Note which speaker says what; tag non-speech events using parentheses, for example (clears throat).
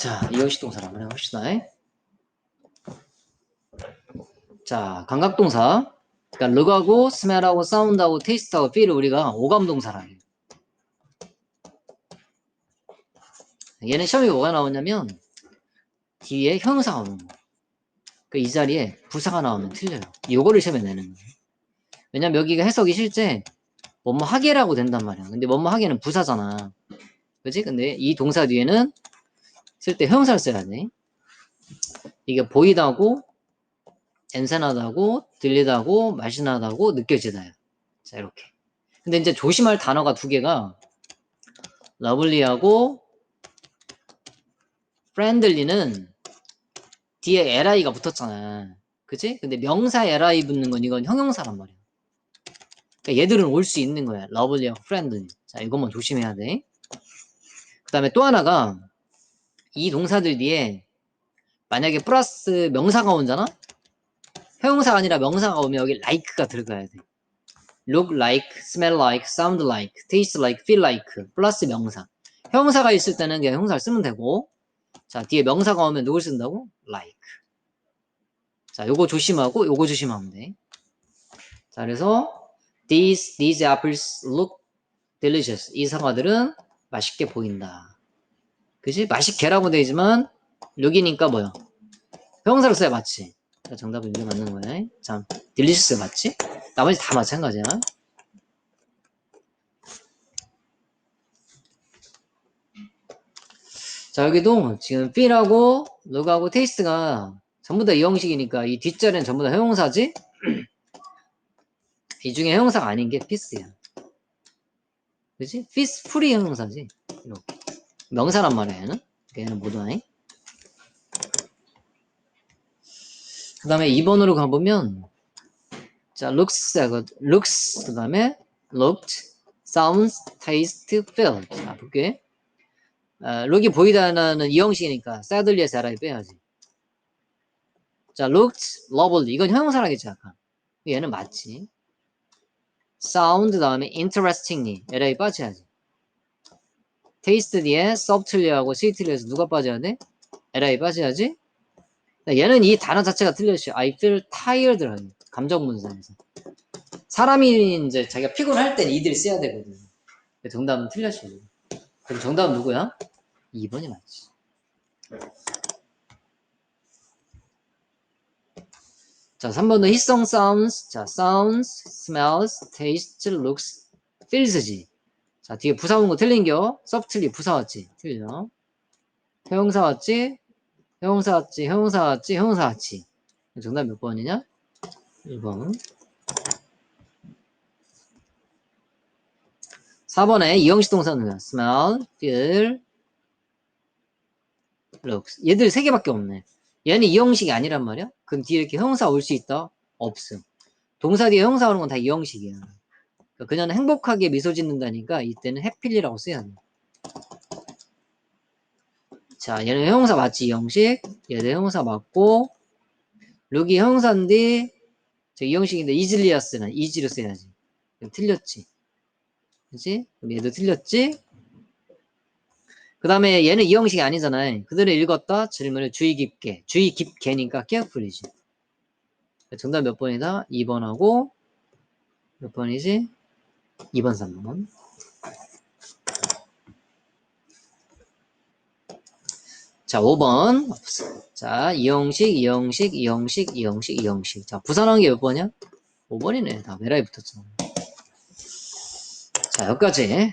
Speaker 1: 자, 이형식 동사를 한번 해봅시다. 자, 감각 동사. 그러니까 룩하고 스멜하고 사운드하고 테이스트하고 feel을 우리가 오감 동사라 해요. 얘는 시험에 뭐가 나오냐면 뒤에 형용사가 오는 거. 그이 자리에 부사가 나오면 틀려요. 요거를 시험에 내는 거예요. 왜냐면 여기가 해석이 실제 뭐뭐 하게라고 된단 말이야. 근데 뭐뭐 하게는 부사잖아. 그지? 근데 이 동사 뒤에는 쓸 때 형용사를 써야 돼. 이게 보이다고, 냄새나다고, 들리다고, 맛이나다고, 느껴지다요. 자, 이렇게. 근데 이제 조심할 단어가 두 개가 러블리하고 프렌들리는 뒤에 li가 붙었잖아. 그치? 근데 명사 li 붙는 건 이건 형용사란 말이야. 그러니까 얘들은 올 수 있는 거야. 러블리하고 프렌들리. 자, 이것만 조심해야 돼. 그 다음에 또 하나가 이 동사들 뒤에 만약에 플러스 명사가 온잖아? 형용사가 아니라 명사가 오면 여기 like가 들어가야 돼. look like, smell like, sound like, taste like, feel like 플러스 명사. 형용사가 있을 때는 그냥 형용사를 쓰면 되고 자 뒤에 명사가 오면 누굴 쓴다고? like. 자 요거 조심하고 요거 조심하면 돼. 자 그래서 these, these apples look delicious. 이 사과들은 맛있게 보인다. 그지? 맛있게라고 되지만 여기니까 뭐야? 형사를 써야 맞지? 자, 정답은 이게 맞는 거야. 자, 딜리시스 맞지? 나머지 다 마찬가지야. 자, 여기도 지금 feel하고 look하고 taste가 전부 다 이 형식이니까 이 뒷자리는 전부 다 형용사지? (clears throat) 이 중에 형용사가 아닌 게 피스야. 그지? 피스 풀이 형용사지. 이렇게. 명사란 말이야, 얘는. 아니? 그 다음에 2번으로 가보면, 자, looks, looks, 그 다음에 looked, sounds, taste, felt. 자, 볼게. 아, 룩이 보이다는 이 형식이니까 sadly에서 알아야 빼야지. 자, looked, lovely. 이건 형용사라겠지, 아까. 얘는 맞지. sound 다음에 interestingly. LA 빠져야지. Taste 뒤에 softly하고 sweetly에서 누가 빠져야 돼? LA 빠져야지. 얘는 이 단어 자체가 틀렸어요. I feel tired라고. 감정 문장에서. 사람이 이제 자기가 피곤할 땐 이들이 써야 되거든. 정답은 틀렸어요. 그럼 정답은 누구야? 2번이 맞지. 자, 3번은 희성 sounds. 자, sounds, smells, tastes, looks, feels지. 자, 뒤에 부사 온거 틀린겨? softly 부사 왔지? 틀려. 형용사 왔지? 형용사 왔지? 형용사 왔지? 형용사 왔지? 정답 몇 번이냐? 1번. 4번에 이형식 동사는 smell, feel, looks. 얘들 세 개밖에 없네. 얘는 이형식이 아니란 말이야? 그럼 뒤에 이렇게 형사 올 수 있다? 없음. 동사 뒤에 형사 오는 건 다 이형식이야. 그러니까 그녀는 행복하게 미소 짓는다니까 이때는 해필리라고 써야 돼. 자, 얘는 형사 맞지, 이형식. 얘도 형사 맞고, 룩이 형사인데, 저 이 형식인데, 이질리아스는 이지로 써야지. 틀렸지. 그지? 그럼 얘도 틀렸지? 그 다음에 얘는 이 형식이 아니잖아요. 그대로 읽었다 질문을 주의 깊게. 주의 깊게니까 carefully지. 정답 몇 번이다? 2번하고 몇 번이지? 2번, 3번. 자, 5번. 자, 이 형식, 이 형식, 이 형식, 이 형식, 이 형식. 자, 부산한 게 몇 번이야? 5번이네. 다 메라에 붙었잖아. 자, 여기까지.